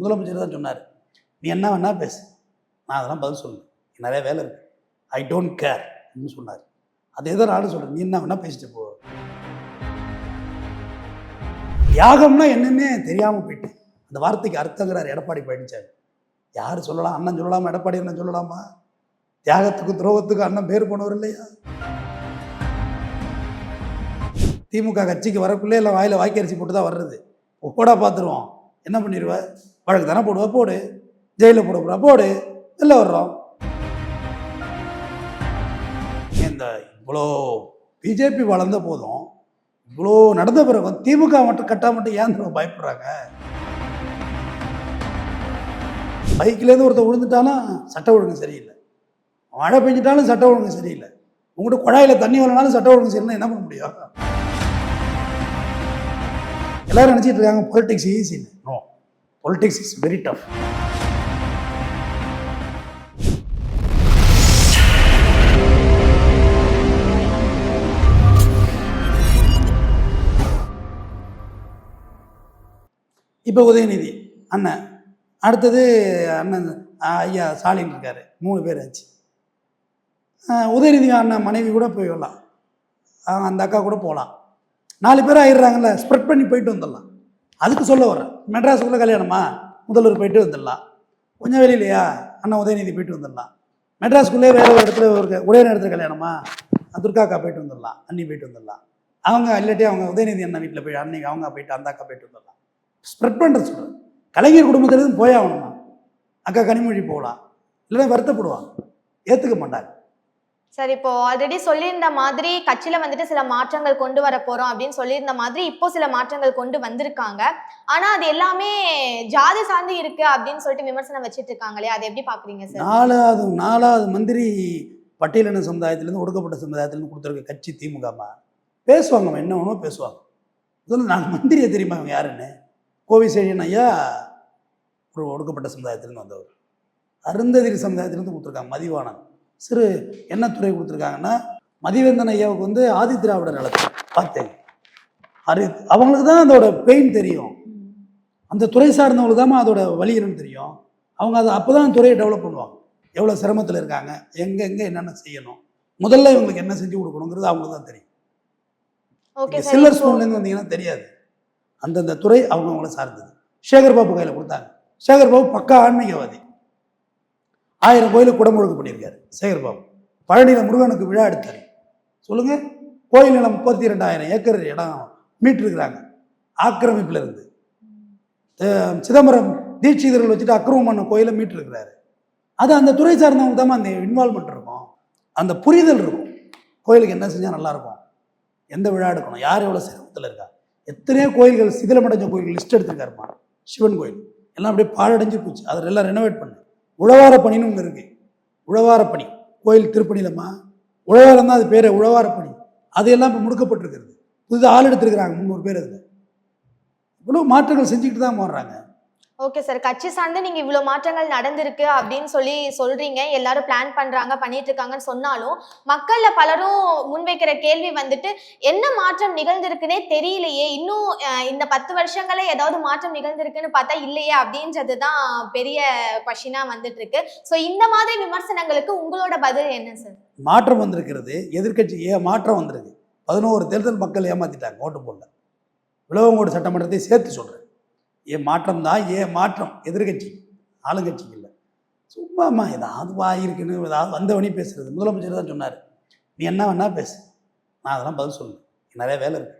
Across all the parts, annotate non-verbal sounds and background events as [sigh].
முதலமைச்சர் தான் சொன்னார். நீ என்ன வேணா பேசு. நான் அதெல்லாம் பதில் சொல்லு நிறைய வேலை இருக்கு. ஐ டோன்ட் கேர் அப்படின்னு சொன்னார். அதே தான் நானும் சொல்கிறேன் நீ என்ன வேணா பேசிட்டு போ. தியாகம்னா என்னன்னே தெரியாமல் போயிட்டு அந்த வார்த்தைக்கு அர்த்தங்கிறார் எடப்பாடி பழனிசாமி யார் சொல்லலாம்? அண்ணன் சொல்லலாமா? எடப்பாடி அண்ணன் சொல்லலாமா? தியாகத்துக்கும் துரோகத்துக்கும் அண்ணன் பேர் போனவர் இல்லையா? திமுக கட்சிக்கு வரக்குள்ளே எல்லாம் வாயில் வாய்க்கரிசி போட்டு தான் வர்றது. போடா பார்த்துருவோம் என்ன பண்ணிடுவ வழக்கு தானே போடுவ? போடு. ஜெயிலில் போட போடு. வெளில வர்றோம். இந்த இவ்வளோ பிஜேபி வளர்ந்த போதும் இவ்வளோ நடந்த பிறகு திமுக மட்டும் கட்டா மட்டும் ஏன் பயப்படுறாங்க? பைக்கிலேருந்து ஒருத்தர் விழுந்துட்டாலும் சட்ட ஒழுங்கு சரியில்லை. மழை பெஞ்சிட்டாலும் சட்ட ஒழுங்கு சரியில்லை. உங்கள்கிட்ட குழாயில் தண்ணி வரலனாலும் சட்ட ஒழுங்கு சரியில்லை. என்ன பண்ண முடியும்? எல்லாரும் நினச்சிட்டு இருக்காங்க politics ஈஸின்னு no. Politics is very tough இப்போ உதயநிதி அண்ணன். அடுத்தது அண்ணன் ஐயா ஸ்டாலின் இருக்காரு. மூணு பேர் ஆச்சு. உதயநிதி அண்ணன் மனைவி கூட போய் வரலாம். அந்த அக்கா கூட போகலாம். நாலு பேர் ஆயிடுறாங்கல்ல ஸ்ப்ரெட் பண்ணி போயிட்டு வந்துடலாம். அதுக்கு சொல்ல வர்றேன். மெட்ராஸுக்குள்ளே கல்யாணமா? முதல்வர் போயிட்டு வந்துடலாம். கொஞ்சம் வெளியிலையா? அண்ணன் உதயநிதி போயிட்டு வந்துடலாம். மெட்ராஸ்க்குள்ளே வேற ஒரு இடத்துல ஒரு ஒரே நேரத்தில் கல்யாணமா? துர்காக்கா போயிட்டு வந்துடலாம். அண்ணி போயிட்டு வந்துடலாம். அவங்க இல்லாட்டி அவங்க உதயநிதி அண்ணன் வீட்டில் போய் அன்னைக்கு அவங்க போயிட்டு அந்த அக்கா போயிட்டு வந்துடலாம். ஸ்ப்ரெட் பண்ணுறது சொல்கிறேன் கலைஞர் குடும்பத்திலேருந்து போய் ஆகணுமா அக்கா கனிமொழி போகலாம். இல்லைன்னா வருத்தப்படுவாங்க. ஏற்றுக்க மாட்டாங்க. சார் இப்போ ஆல்ரெடி சொல்லியிருந்த மாதிரி கட்சியில வந்துட்டு சில மாற்றங்கள் கொண்டு வர போறோம் அப்படின்னு சொல்லியிருந்த மாதிரி இப்போ சில மாற்றங்கள் கொண்டு வந்திருக்காங்க. ஆனா அது எல்லாமே ஜாதி சார்ந்து இருக்கு அப்படின்னு சொல்லிட்டு விமர்சனம் வச்சுட்டு இருக்காங்களே அதை எப்படி பாக்குறீங்க சார் நாலாவது நாலாவது மந்திரி பட்டியலின சமுதாயத்திலேருந்து ஒடுக்கப்பட்ட சமுதாயத்திலேருந்து கொடுத்துருக்க கட்சி திமுகமா? பேசுவாங்க என்ன வேணுமோ பேசுவாங்க. முதல்ல நான் மந்திரியை தெரியுமா அவங்க யாருன்னு? கோவிசேழியன் ஐயா ஒரு ஒடுக்கப்பட்ட சமுதாயத்திலேருந்து வந்தவர். அருந்ததிரி சமுதாயத்திலேருந்து கொடுத்துருக்காங்க மதிவாணன். சிறு என்ன துறை கொடுத்துருக்காங்கன்னா மதிவேந்தன் ஐயாவுக்கு வந்து ஆதி திராவிடர் நலத்து பார்த்தேன். அது அவங்களுக்கு தான் அதோட பெயின் தெரியும். அந்த துறை சார்ந்தவங்களுக்கு தான் அதோட வழி என்னன்னு தெரியும். அவங்க அதை அப்போ தான் துறையை டெவலப் பண்ணுவாங்க. எவ்வளோ சிரமத்தில் இருக்காங்க எங்கே எங்கே என்னென்ன செய்யணும். முதல்ல இவங்களுக்கு என்ன செஞ்சு கொடுக்கணுங்கிறது அவங்களுக்கு தான் தெரியும். ஓகே சில்லர் ஸ்பூன்லேருந்து வந்தீங்கன்னா தெரியாது. அந்தந்த துறை அவங்கவுங்கள சார்ந்தது. சேகர் பாபு கையில் கொடுத்தாங்க. சேகர் பாபு பக்கா ஆன்மீகவாதி. ஆயிரம் கோயிலுக்கு குடமுழுக்கு பண்ணியிருக்காரு சேகர்பாபு பழனியில் முருகனுக்கு விழா எடுத்தார். சொல்லுங்க. கோயில் நிலம் முப்பத்தி ரெண்டாயிரம் ஏக்கர் இடம் மீட்டிருக்கிறாங்க. ஆக்கிரமிப்பில் இருந்து சிதம்பரம் தீட்சிதர்கள் வச்சுட்டு அக்கிரமம் பண்ண கோயிலை மீட்டிருக்கிறாரு. அது அந்த துறை சார்ந்தவங்க தான் அந்த இன்வால்மெண்ட் இருக்கும். அந்த புரிதல் இருக்கும். கோயிலுக்கு என்ன செஞ்சால் நல்லா இருக்கும் எந்த விழா எடுக்கணும் யார் எவ்வளோ சிரமத்தில் இருக்கா. எத்தனையோ கோயில்கள் சிதிலமடைஞ்ச கோயில்கள் லிஸ்ட் எடுத்துருக்காருமா சிவன் கோயில். எல்லாம் அப்படியே பாழடைஞ்சு போச்சு. அதில் எல்லாம் ரெனோவேட் பண்ணு. உழவார பணின்னு ஒன்று இருக்கு. உழவார பணி கோயில் திருப்பணியிலம்மா உழவாரம் தான் அது பேர் உழவார பணி அதையெல்லாம் இப்போ முடுக்கப்பட்டிருக்கிறது. புதிதாக ஆள் எடுத்திருக்கிறாங்க முந்நூறு பேர் அதில். இவ்வளோ மாற்றங்கள் செஞ்சுக்கிட்டு தான் போடுறாங்க ஓகே சார் கட்சி சார்ந்து நீங்க இவ்வளவு மாற்றங்கள் நடந்திருக்கு அப்படின்னு சொல்லி சொல்றீங்க. எல்லாரும் பிளான் பண்றாங்க பண்ணிட்டு இருக்காங்கன்னு சொன்னாலும் மக்கள்ல பலரும் முன்வைக்கிற கேள்வி வந்துட்டு என்ன மாற்றம் நிகழ்ந்திருக்குன்னே தெரியலையே. இன்னும் இந்த பத்து வருஷங்களே ஏதாவது மாற்றம் நிகழ்ந்திருக்குன்னு பார்த்தா இல்லையே அப்படின்றது தான் பெரிய கொஷினா வந்துட்டு இருக்கு ஸோ இந்த மாதிரி விமர்சனங்களுக்கு உங்களோட பதில் என்ன சார் மாற்றம் வந்திருக்கிறது எதிர்கட்சி ஏ மாற்றம் வந்திருக்கு. பதினோரு தேர்தல் மக்கள் ஏமாத்திட்டாங்க ஓட்டு போடல. விளவங்கோடு சட்டமன்றத்தை சேர்த்து சொல்கிறேன் ஏ மாற்றம் தான் ஏ மாற்றம். எதிர்கட்சி ஆளுங்கட்சி இல்லை சும்மாம்மா ஏதாவது வாயிருக்குன்னு ஏதாவது வந்தவனே பேசுறது. முதலமைச்சர் தான் சொன்னார். நீ என்ன வேணால் பேசு. நான் அதெல்லாம் பதில் சொல்லுவேன் நிறைய வேலை இருக்குது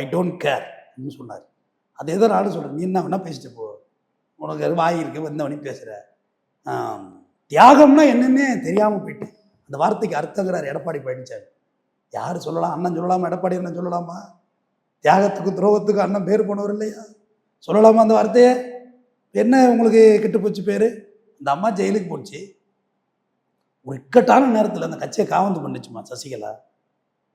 ஐ டோன்ட் கேர் அப்படின்னு சொன்னார். அது தான் நாடு சொல்கிறேன் நீ என்ன வேணால் பேசிட்டு போ. உனக்கு வாய் இருக்கு பேசுகிற தியாகம்னா என்னன்னே தெரியாமல் போயிட்டு. அந்த வார்த்தைக்கு அர்த்தங்கிறார். எடப்பாடி பழனிசாமி யார் சொல்லலாம்? அண்ணன் சொல்லலாமா? எடப்பாடி அண்ணன் சொல்லலாமா? தியாகத்துக்கும் துரோகத்துக்கும் அண்ணன் பேர் போனவர் இல்லையா? சொல்லலாமா அந்த வார்த்தையை? என்ன உங்களுக்கு கெட்டு போச்சு பேர்? இந்த அம்மா ஜெயிலுக்கு போச்சு. ஒரு இக்கட்டான நேரத்தில் அந்த கட்சியை காவந்து பண்ணுச்சுமா சசிகலா?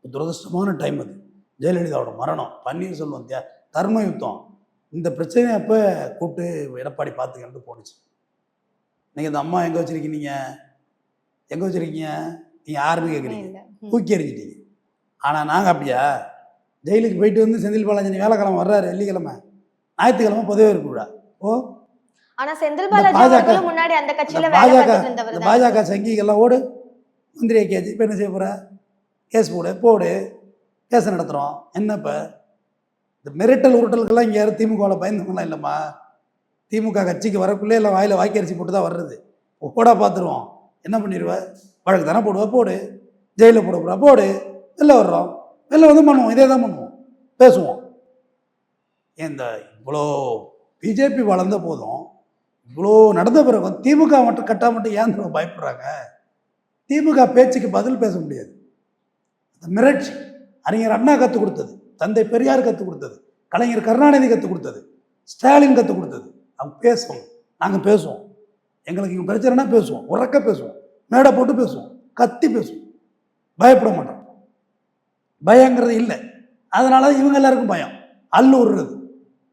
ஒரு துரதிருஷ்டமான டைம் அது. ஜெயலலிதாவோட மரணம். பன்னீர்செல்வம் தியா தர்ம யுத்தம். இந்த பிரச்சனையை அப்போ கூப்பிட்டு எடப்பாடி பார்த்துக்கிட்டு போணுச்சு. நீங்கள் இந்த அம்மா எங்கே வச்சுருக்கீங்க? எங்கே வச்சுருக்கீங்க? நீங்கள் யாருன்னு கேட்குறீங்க. தூக்கி எறிஞ்சிட்டீங்க. ஆனால் நாங்கள் அப்படியா? ஜெயிலுக்கு போயிட்டு வந்து செந்தில் பாலாஜி வேலைக்கிழமை வர்றாரு வெள்ளிக்கிழமை. ஞாயிற்றுக்கிழமை பதவி விழா. ஓ? ஆனா செந்தில் பாலாஜி முன்னாடி அந்த கட்சியில பாஜக இந்த பாஜக சங்கிகள்லாம் ஓடு. மந்திரியை கேச்சு இப்போ என்ன செய்ய போகிற கேஸ் போடு போடு. கேஸ் நடத்துகிறோம் என்ன இப்போ? இந்த மிரட்டல் உருட்டலுக்கெல்லாம் இங்கே யாரும் திமுகவில் பயந்தவங்களாம் இல்லைம்மா. திமுக கட்சிக்கு வரக்குள்ளே எல்லாம் வாயில் வாய்க்கரிசி போட்டு தான் வர்றது. போடா பார்த்துருவோம் என்ன பண்ணிடுவ வழக்கு தானே போடுவ? போடு. ஜெயிலில் போட? போடு. வெளில வர்றோம். வெளில வந்து பண்ணுவோம். இதே தான் பண்ணுவோம். பேசுவோம். இந்த இவ்வளோ பிஜேபி வளர்ந்த போதும் இவ்வளோ நடந்த பிறகு திமுக மட்டும் கட்டா மட்டும் ஏன் பயப்படுறாங்க? திமுக பேச்சுக்கு பதில் பேச முடியாது. அந்த மிரட்சி அறிஞர் அண்ணா கற்றுக் கொடுத்தது தந்தை பெரியார் கற்றுக் கொடுத்தது கலைஞர் கருணாநிதி கற்றுக் கொடுத்தது ஸ்டாலின் கற்றுக் கொடுத்தது. அவங்க பேசுவோம் நாங்கள் பேசுவோம். எங்களுக்கு இங்கே பிரச்சனைனா பேசுவோம் உறக்க பேசுவோம் மேடை போட்டு பேசுவோம் கத்தி பேசுவோம். பயப்பட மாட்டோம். பயங்கிறது இல்லை. அதனால இவங்க எல்லாருக்கும் பயம். அல்லு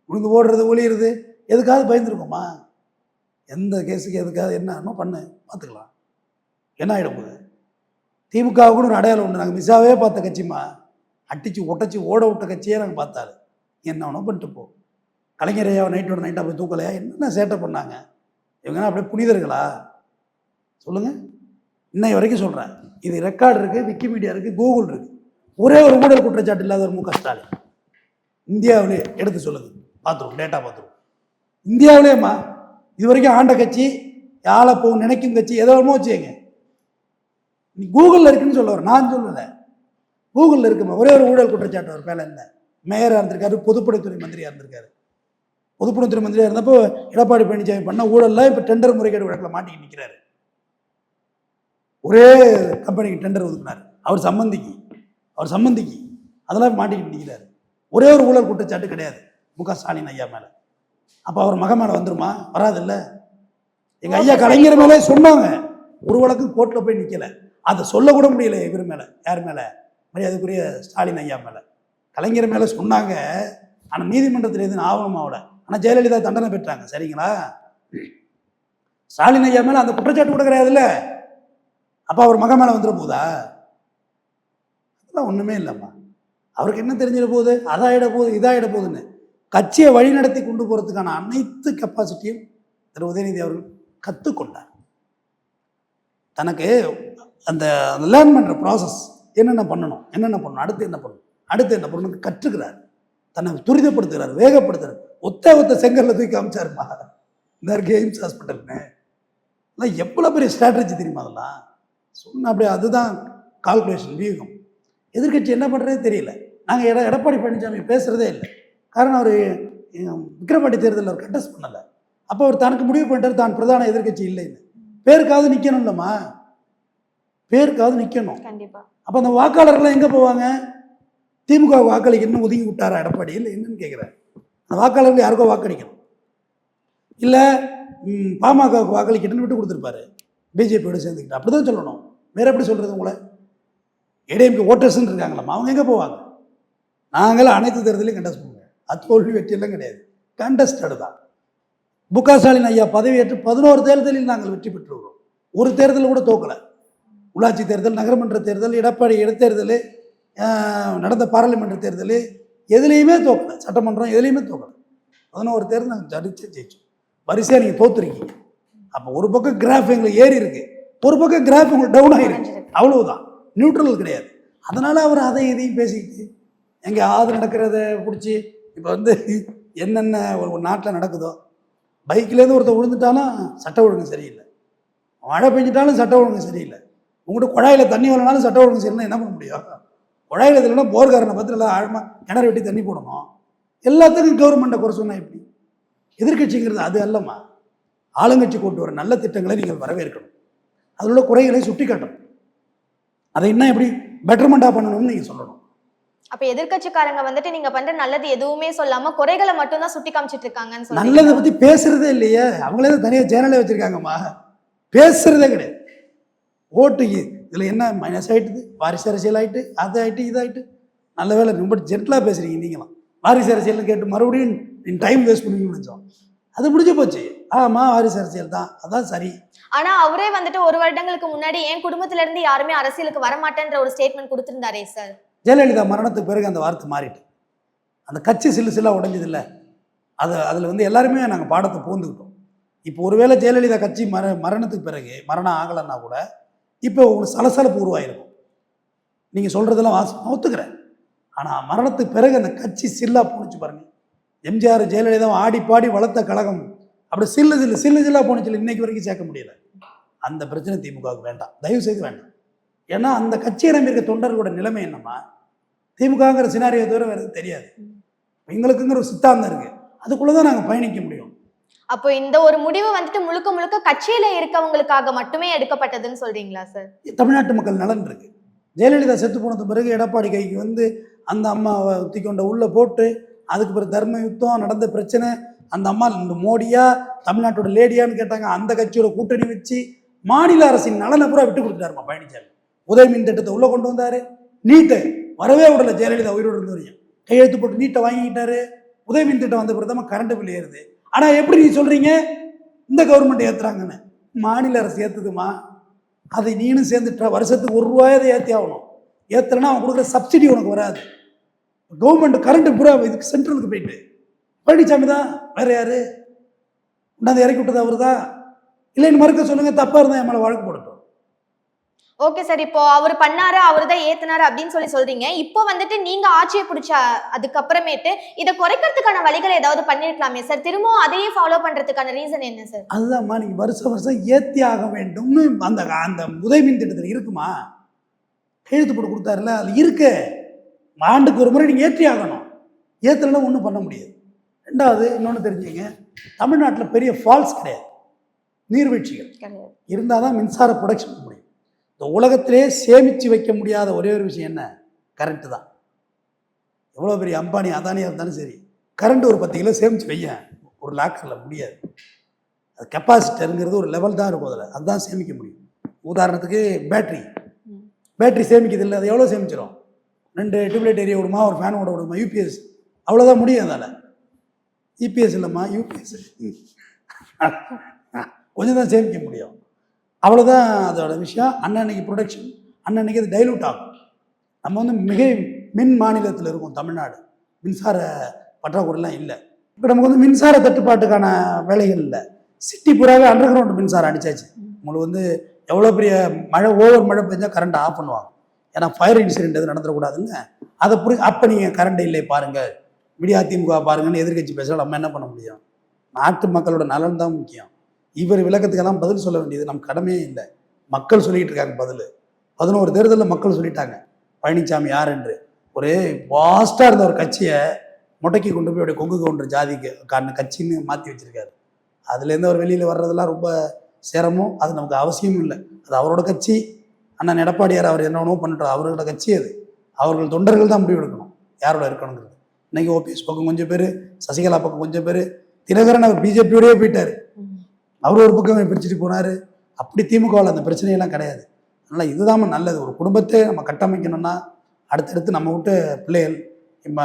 விழுந்து ஓடுறது ஒளியிறது எதுக்காவது பயந்துருக்கோமா எந்த கேஸுக்கு எதுக்காவது என்ன பண்ணு பார்த்துக்கலாம். என்ன ஆகிடும் போகுது திமுக கூட ஒரு அடையாளம் உண்டு. நாங்கள் மிஸ்ஸாவே பார்த்த கட்சிமா அட்டிச்சு ஒட்டச்சு ஓட விட்ட கட்சியே நாங்கள் பார்த்தாரு என்ன ஒன்றும் பண்ணிட்டு போ. கலைஞரையா நைட்டோட நைட்டாக போய் தூக்கலையா? என்னென்ன சேட்டை பண்ணாங்க? இவங்கன்னா அப்படியே புனிதர்களா? சொல்லுங்கள் இன்னை வரைக்கும் சொல்கிறேன் இது ரெக்கார்டு இருக்குது விக்கிமீடியா இருக்குது கூகுள் இருக்குது ஒரே ஒரு ஊழல் குற்றச்சாட்டு இல்லாத ஒரு மு க ஸ்டாலின். இந்தியாவிலே எடுத்து சொல்லுங்கள் பார்த்துருவோம் டேட்டா பார்த்துருவோம் இந்தியாவிலேயேம்மா இது வரைக்கும் ஆண்ட கட்சி யாழை போகும் நினைக்கும் கட்சி எதோ ஒன்றுமோ வச்சுங்க நீ கூகுளில் இருக்குன்னு சொல்ல வர நான் சொல்லலை. கூகுளில் இருக்குமா ஒரே ஒரு ஊழல் குற்றச்சாட்டு அவர் மேலே இல்லை மேயராக இருந்திருக்காரு பொதுப்படைத்துறை மந்திரியாக இருந்திருக்காரு. பொதுப்பணித்துறை மந்திரியாக இருந்தப்போ எடப்பாடி பழனிசாமி பண்ண ஊழலில் இப்போ டெண்டர் முறைகேடு வழக்கில் மாட்டிக்கிட்டு நிற்கிறாரு ஒரே கம்பெனிக்கு டெண்டர் ஒதுக்குனார். அவர் சம்மந்திக்கு அவர் சம்மந்திக்கு அதெல்லாம் மாட்டிக்கிட்டு நிற்கிறார் ஒரே ஒரு ஊழல் குற்றச்சாட்டு கிடையாது. மு க ஸ்டாலின் ஐயா மேலே. அப்போ அவர் மகன் மேலே வந்துருமா? வராதுல்ல. எங்கள் ஐயா கலைஞர் மேலே சொன்னாங்க. ஒரு வழக்கு கோர்ட்டில் போய் நிற்கல அதை சொல்லக்கூட முடியல இவர் மேலே. யார் மேலே? மரியாதைக்குரிய ஸ்டாலின் ஐயா மேலே. கலைஞர் மேலே சொன்னாங்க. ஆனால் நீதிமன்றத்தில் எதுவும் ஆவணம் ஆகல. ஆனால் ஜெயலலிதா தண்டனை பெற்றாங்க. சரிங்களா? ஸ்டாலின் ஐயா மேலே அந்த குற்றச்சாட்டு கூட கிடையாதுல்ல. அப்போ அவர் மகன் மேலே வந்துட போதா? அதெல்லாம் ஒன்றுமே இல்லைம்மா. அவருக்கு என்ன தெரிஞ்சிட போகுது? அதாயிட போகுது இதாயிட போகுதுன்னு. கட்சியை வழிநடத்தி கொண்டு போகிறதுக்கான அனைத்து கெப்பாசிட்டியும் திரு உதயநிதி அவர்கள் கற்றுக்கொண்டார் தனக்கு அந்த லேர்ன் பண்ணுற ப்ராசஸ் என்னென்ன பண்ணணும் என்னென்ன பண்ணணும் அடுத்து என்ன பண்ணணும் அடுத்து என்ன பண்ணணும் கற்றுக்கிறார். தன்னை துரிதப்படுத்துகிறார் வேகப்படுத்துகிறார். ஒத்த ஒத்த செங்கல்ல தூக்கி காமிச்சாருப்பா இந்த கேம்ஸ் எய்ம்ஸ் ஹாஸ்பிட்டல்னு அதெல்லாம் எவ்வளோ பெரிய ஸ்ட்ராட்டஜி தெரியுமா அதெல்லாம்? சொன்ன அப்படியே அதுதான் கால்குலேஷன் வியூகம். எதிர்க்கட்சி என்ன பண்ணுறதே தெரியல. நாங்கள் எட எடப்பாடி பழனிசாமி பேசுகிறதே இல்லை. காரணம் அவர் விக்கிரவாண்டி தேர்தலில் அவர் கண்டஸ்ட் பண்ணலை. அப்போ அவர் தனக்கு முடிவு பண்ணிட்டார் தான் பிரதான எதிர்க்கட்சி இல்லைன்னு. பேருக்காவது நிற்கணும் இல்லைம்மா பேருக்காவது நிற்கணும் கண்டிப்பா. அப்போ அந்த வாக்காளர்கள்லாம் எங்கே போவாங்க? திமுக வாக்களிக்க இன்னும் ஒதுங்கி விட்டாரா? எடப்பாடி இல்லை என்னன்னு கேட்குறேன் அந்த வாக்காளர்கள் யாருக்கோ வாக்களிக்கணும். இல்லை பாமகவுக்கு வாக்களிக்கணும்னு விட்டு கொடுத்துருப்பாரு. பிஜேபியோட சேர்ந்துக்கிட்டு. அப்படி தான் சொல்லணும். வேற எப்படி சொல்கிறது உங்களை? ஏடிஎம்கே ஓட்டர்ஸ்ன்னு இருக்காங்களாம்மா. அவங்க எங்கே போவாங்க? நாங்களும் அனைத்து தேர்தலையும் கண்டஸ்ட் பண்ணுவோம். அது தோல்வி வெற்றியெல்லாம் கிடையாது. கண்டஸ்டடு தான். மு க ஸ்டாலின் ஐயா பதவியேற்று பதினோரு தேர்தலில் நாங்கள் வெற்றி பெற்றுள்ளோம். ஒரு தேர்தல் கூட தோக்கலை. உள்ளாட்சி தேர்தல் நகரமன்ற தேர்தல் எடப்பாடி இடைத்தேர்தல் நடந்த பாராளுமன்ற தேர்தல் எதுலேயுமே தோக்கலை. சட்டமன்றம் எதுலேயுமே தோக்கலை. பதினோரு தேர்தல் நாங்கள் ஜடிச்சே ஜெயிச்சோம். வரிசையாக நீங்கள் தோத்துருக்கீங்க. அப்போ ஒரு பக்கம் கிராஃப் எங்களுக்கு ஏறி இருக்கு. ஒரு பக்கம் கிராஃப் உங்களுக்கு டவுன் ஆகிருக்கு அவ்வளவுதான். நியூட்ரல் கிடையாது. அதனால் அவர் அதை இதையும் பேசிக்கிட்டு எங்கே ஆது நடக்கிறத பிடிச்சி இப்போ வந்து என்னென்ன ஒரு ஒரு நாட்டில் நடக்குதோ பைக்லேருந்து ஒருத்தர் விழுந்துட்டாலும் சட்ட ஒழுங்கு சரியில்லை. மழை பெஞ்சிட்டாலும் சட்ட ஒழுங்கு சரியில்லை. உங்கள்கிட்ட குழாயில் தண்ணி வரலனாலும் சட்ட ஒழுங்கு சரியில்லை என்ன பண்ண முடியும்? குழாயில் இல்லைன்னா போர்க்காரனை பற்றி எல்லாம் ஆழமாக கிணறு வெட்டி தண்ணி போடணும்? எல்லாத்துக்கும் கவர்மெண்ட்டை குறை சொன்னால் எப்படி? எதிர்க்கட்சிங்கிறது அது அல்லம்மா. ஆளுங்கட்சி கொண்டு வர நல்ல திட்டங்களை நீங்கள் வரவேற்கணும். அதில் உள்ள குறைகளை சுட்டி காட்டணும் அதை இன்னும் எப்படி பெட்டர்மெண்ட்டாக பண்ணணும்னு நீங்கள் சொல்லணும். அப்ப எதிர்க்கட்சிக்காரங்க வந்துட்டு நீங்க பண்ற நல்லது எதுவுமே சொல்லாம குறைகளை மட்டும் தான் சுட்டி காமிச்சிட்டு இருக்காங்கன்னு நல்லதை பற்றி பேசுறதே இல்லையே. அவங்களே தான் தனியாக சேனலே வச்சுருக்காங்கம்மா. பேசுறதே கிடையாது. ஓட்டு இதில் என்ன மைனஸ் ஆயிட்டுது? வாரிசு அரசியல் ஆயிட்டு அது ஆயிட்டு இது ஆயிட்டு. நல்ல வேலை ரொம்ப ஜென்டலாக பேசுறீங்க நீங்களாம் வாரிசு அரசியல்னு கேட்டு மறுபடியும் நீ டைம் வேஸ்ட் பண்ணுவீங்கன்னு நினச்சோம். அது முடிஞ்சு போச்சு. ஆமாம் வாரிசு அரசியல் தான். அதான் சரி. ஆனா அவரே வந்துட்டு ஒரு வருடங்களுக்கு முன்னாடி என் குடும்பத்துல இருந்து யாருமே அரசியலுக்கு வரமாட்டேன்ற ஒரு ஸ்டேட்மெண்ட் கொடுத்திருந்தாரே சார் ஜெயலலிதா மரணத்துக்கு பிறகு அந்த வார்த்தை மாறிட்டு. அந்த கட்சி சில்லு சில்லாக உடைஞ்சதில்ல. அது அதில் வந்து எல்லாருமே நாங்கள் பாடத்தை பூந்துக்கிட்டோம் இப்போ ஒருவேளை ஜெயலலிதா கட்சி மர மரணத்துக்கு பிறகு மரணம் ஆகலைன்னா கூட இப்போ உங்களுக்கு சலசலப்பு உருவாயிருக்கும் நீங்கள் சொல்கிறதெல்லாம் வாசம் ஒத்துக்கிறேன். ஆனால் மரணத்துக்கு பிறகு அந்த கட்சி சில்லாக போணுச்சு பாருங்கள் எம்ஜிஆர் ஜெயலலிதா ஆடி பாடி வளர்த்த கழகம். அப்படி சில்லு சில்லு சில்லு சில்லாக போணுச்சு இன்னைக்கு வரைக்கும் சேர்க்க முடியல. அந்த பிரச்சனை திமுகவுக்கு வேண்டாம். தயவு செய்து வேண்டாம். ஏன்னா அந்த கட்சியை நம்பி இருக்க தொண்டர்களோட நிலைமை என்னம்மா? திமுகங்கிற சினாரியோ தவிர வேறு தெரியாது. எங்களுக்குங்கிற ஒரு சித்தாந்தம் இருக்கு. அதுக்குள்ளே தான் நாங்கள் பயணிக்க முடியும். அப்போ இந்த ஒரு முடிவு வந்துட்டு முழுக்க முழுக்க கட்சியில இருக்கவங்களுக்காக மட்டுமே எடுக்கப்பட்டதுன்னு சொல்றீங்களா சார்? தமிழ்நாட்டு மக்கள் நலன் இருக்கு. ஜெயலலிதா செத்து போனது பிறகு எடப்பாடி கைக்கு வந்து அந்த அம்மாவை தூக்கொண்ட உள்ளே போட்டு அதுக்கு பிறகு தர்ம யுத்தம் நடந்த பிரச்சனை அந்த அம்மா இந்த மோடியா தமிழ்நாட்டோட லேடியான்னு கேட்டாங்க. அந்த கட்சியோட கூட்டணி வச்சு மாநில அரசின் நலனை பூரா விட்டு கொடுத்துட்டாருமா பழனிசாமி உதய மின் திட்டத்தை உள்ளே கொண்டு வந்தார். நீட்டை வரவே விடல ஜெயலலிதா உயிரோடு இருந்த வரையும் கையெழுத்து போட்டு நீட்டை வாங்கிக்கிட்டாரு. உதய மின் திட்டம் வந்த பிறகு தான் கரண்ட் பில் ஏறுது. ஆனால் எப்படி நீ சொல்கிறீங்க இந்த கவர்மெண்ட் ஏற்றுறாங்கன்னு மாநில அரசு ஏற்றுதுமா அதை நீனும் சேர்ந்துட்டா வருஷத்துக்கு ஒரு ரூபாயதை ஏற்றி ஆகணும். ஏற்றலைன்னா அவன் கொடுக்குற சப்சிடி உனக்கு வராது. கவர்மெண்ட் கரண்ட் பூரா இதுக்கு சென்ட்ரலுக்கு போயிட்டு பழனிசாமி தான் வேற யாரு? உண்டாந்து இறக்கி விட்டது அவர் தான் இல்லைன்னு மறுக்க சொல்லுங்கள் தப்பாக இருந்தால் என் மேலே வழக்கு போடட்டும். ஓகே சார் இப்போ அவர் பண்ணாரு அவர் தான் ஏத்துனாரு அப்படின்னு சொல்லி சொல்றீங்க. இப்போ வந்துட்டு நீங்க ஆட்சியை பிடிச்ச அதுக்கப்புறமேட்டு இதை குறைக்கிறதுக்கான வழிகளை ஏதாவது பண்ணிருக்கலாமே சார் திரும்பவும் அதையே ஃபாலோ பண்றதுக்கான ரீசன் என்ன சார் அதுதான்மா நீங்க வருஷம் வருஷம் ஏத்தி ஆக வேண்டும்னு அந்த அந்த உதவி மின் திட்டத்தில் இருக்குமா? கையெழுத்து போட்டு கொடுத்தாருல அது இருக்கு. ஆண்டுக்கு ஒரு முறை நீங்க ஏற்றி ஆகணும். ஏத்தலைன்னா ஒன்றும் பண்ண முடியாது. ரெண்டாவது இன்னொன்று தெரிஞ்சுங்க. தமிழ்நாட்டில் பெரிய ஃபால்ஸ் கிடையாது. நீர்வீழ்ச்சிகள். இருந்தால் தான் மின்சார ப்ரொடக்ஷன் பண்ண முடியும். இந்த உலகத்திலே சேமித்து வைக்க முடியாத ஒரே ஒரு விஷயம் என்ன? கரண்ட்டு தான். எவ்வளோ பெரிய அம்பானி அதானியாக இருந்தாலும் சரி கரண்ட் ஒரு பத்து கிலோ சேமித்து வைய ஒரு லாக்கரில் முடியாது. அது கெப்பாசிட்டருங்கிறது ஒரு லெவல் தான் இருக்கும் அதில். அதுதான் சேமிக்க முடியும். உதாரணத்துக்கு பேட்ரி. பேட்ரி சேமிக்குது இல்லை அது எவ்வளோ சேமிச்சிடும் ரெண்டு டியூப்லைட் எரிய விடுமா ஒரு ஃபேன் ஓட விடுமா யூபிஎஸ் அவ்வளோதான் முடியும் அதில். இபிஎஸ் இல்லைம்மா யூபிஎஸ் [laughs] கொஞ்சம் தான் சேமிக்க முடியும். அவ்வளோதான் அதோட விஷயம். அன்னன்னைக்கு ப்ரொடக்ஷன் அன்னன்னைக்கு அது டைலூட் ஆகும். நம்ம வந்து மிக மின் மாநிலத்தில் இருக்கோம் தமிழ்நாடு. மின்சார பற்றாக்குறைலாம் இல்லை. இப்போ நமக்கு வந்து மின்சார தட்டுப்பாட்டுக்கான வேலைகள் இல்லை. சிட்டி புறாவே அண்டர் கிரவுண்ட் மின்சாரம் அடித்தாச்சு உங்களுக்கு வந்து எவ்வளோ பெரிய மழை ஓவர் மழை பெஞ்சால் கரண்ட்டை ஆஃப் பண்ணுவாங்க. ஏன்னா ஃபயர் இன்சிடென்ட் எதுவும் நடந்துடக்கூடாதுங்க அதை புரி அப்போ நீங்கள் கரண்ட் இல்லை பாருங்கள் மீடியா திமுக பாருங்கன்னு எதிர்க்கட்சி பேசுகிறோம் நம்ம என்ன பண்ண முடியும்? நாட்டு மக்களோட நலன் தான் முக்கியம். இவர் விளக்கத்துக்கெல்லாம் பதில் சொல்ல வேண்டியது நம் கடமையே இல்லை. மக்கள் சொல்லிட்டு இருக்காங்க பதில். பதினோரு தேர்தலில் மக்கள் சொல்லிட்டாங்க. பழனிசாமி யார் என்று. ஒரு வாஸ்டாக இருந்த ஒரு கட்சியை முடக்கி கொண்டு போய் அப்படியே கொங்கு கவுண்டர் ஜாதிக்கு காரண கட்சின்னு மாற்றி வச்சுருக்காரு. அதுலேருந்து அவர் வெளியில் வர்றதெல்லாம் ரொம்ப சிரமம் அது நமக்கு அவசியமும் இல்லை. அது அவரோட கட்சி. அண்ணன் எடப்பாடியார் அவர் என்னவோ பண்ணட்டும் அவர்களோட கட்சி அது. அவர்கள் தொண்டர்கள் தான் முடிவு எடுக்கணும். யாரோட இருக்கணுங்கிறது. இன்னைக்கு ஓபிஎஸ் பக்கம் கொஞ்சம் பேர் சசிகலா பக்கம் கொஞ்சம் பேர் தினகரன் அவர் பிஜேபியோடய போயிட்டார். அவர் ஒரு பக்கம் பிரிச்சுட்டு போனார். அப்படி திமுகவில் அந்த பிரச்சனையெல்லாம் கிடையாது. அதனால் இதுதான் நல்லது. ஒரு குடும்பத்தை நம்ம கட்டமைக்கணும்னா அடுத்தடுத்து நம்ம விட்டு பிள்ளைகள் இப்போ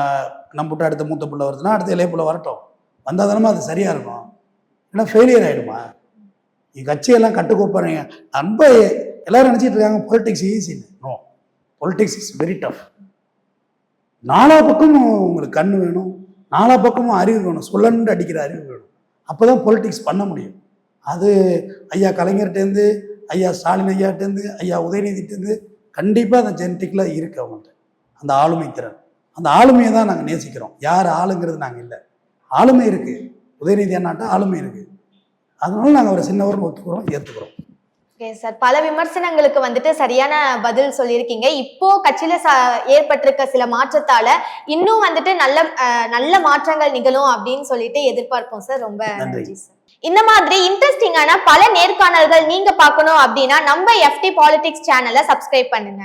நம்ம விட்டு அடுத்த மூத்த பிள்ளை வருதுன்னா அடுத்த இளைய பிள்ளை வரட்டும். வந்தால் தானே அது சரியாக இருக்கும். ஏன்னா ஃபெயிலியர் ஆகிடுமா என் கட்சியெல்லாம் கட்டுக்கோப்பாருங்க. ரொம்ப எல்லாரும் நினச்சிட்டு இருக்காங்க politics ஈஸின்னு no politics is very tough நாலா பக்கமும் உங்களுக்கு கண் வேணும். நாலா பக்கமும் அறிவு வேணும். சொல்லண்டு அடிக்கிற அறிவு வேணும். அப்போ தான் பொலிட்டிக்ஸ் பண்ண முடியும். அது ஐயா கலைஞர்கிட்டேருந்து ஐயா ஸ்டாலின் ஐயாட்டேருந்து ஐயா உதயநிதிட்டேருந்து கண்டிப்பாக அந்த ஜெனட்டிக்கில் இருக்கு அவங்கள்ட்ட. அந்த ஆளுமை திறன். அந்த ஆளுமையை தான் நாங்கள் நேசிக்கிறோம். யார் ஆளுங்கிறது நாங்கள் இல்லை. ஆளுமை இருக்குது உதயநிதி அண்ணாட்ட ஆளுமை இருக்குது அதனால நாங்கள் அவரை சின்னவர்னு ஒத்துக்கிறோம் ஏற்றுக்கிறோம் ஓகே சார் பல விமர்சனங்களுக்கு வந்துட்டு சரியான பதில் சொல்லியிருக்கீங்க. இப்போ கட்சியில ஏற்பட்டிருக்க சில மாற்றத்தால இன்னும் வந்துட்டு நல்ல நல்ல மாற்றங்கள் நிகழும் அப்படின்னு சொல்லிட்டு எதிர்பார்ப்போம் சார் ரொம்ப. நன்றி. சார் இந்த மாதிரி இன்ட்ரெஸ்டிங்கான பல நேர்காணல்கள் நீங்க பார்க்கணும் அப்படின்னா நம்ம எஃப்டி பாலிடிக்ஸ் சேனலை சப்ஸ்கிரைப் பண்ணுங்க.